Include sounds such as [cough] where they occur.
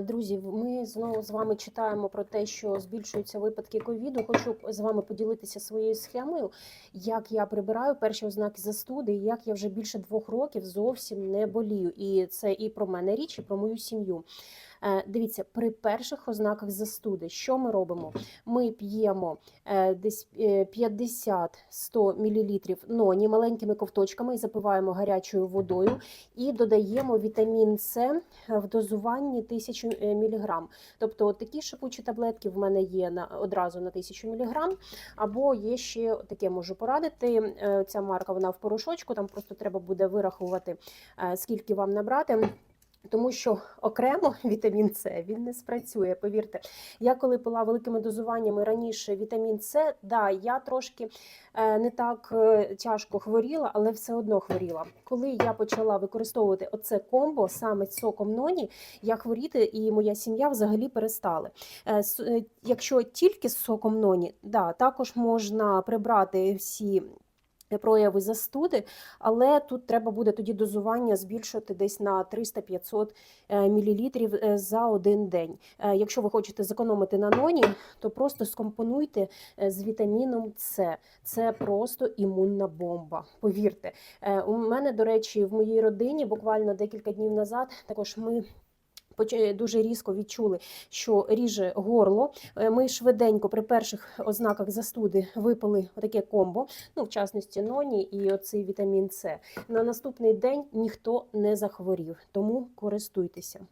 Друзі, ми знову з вами читаємо про те, що збільшуються випадки ковіду. Хочу з вами поділитися своєю схемою, як я прибираю перші ознаки застуди, і як я вже більше двох років зовсім не болію. І це і про мене річ, і про мою сім'ю. Е, Дивіться, при перших ознаках застуди, що ми робимо? Ми п'ємо е, десь е, 50-100 мл ноні маленькими ковточками і запиваємо гарячою водою і додаємо вітамін С в дозуванні 1000 мг. Тобто такі шипучі таблетки в мене є на одразу на 1000 мг, або є ще таке можу порадити. е, Ця марка вона в порошочку, там просто треба буде вирахувати, е, скільки вам набрати. Тому що окремо [laughs] вітамін С він не спрацює. Повірте, я коли пила великими дозуваннями раніше вітамін С, да, я трошки е, не так е, тяжко хворіла, але все одно хворіла. Коли я почала використовувати оце комбо саме з соком ноні, я хворіти і моя сім'я взагалі перестали. Е, Якщо тільки з соком ноні, да, також можна прибрати всі. Прояви застуди, але тут треба буде тоді дозування збільшувати десь на 300-500 мл е, за один день. Е, Якщо ви хочете зекономити на ноні, то просто скомпонуйте е, з вітаміном С. Це просто імунна бомба. Повірте, Е, у мене, до речі, в моїй родині буквально декілька днів назад також ми. Поч- Дуже різко відчули, що ріже горло. Е, Ми швиденько при перших ознаках застуди випили таке комбо, ну в частності ноні і оцей вітамін С. На наступний день ніхто не захворів, тому користуйтеся.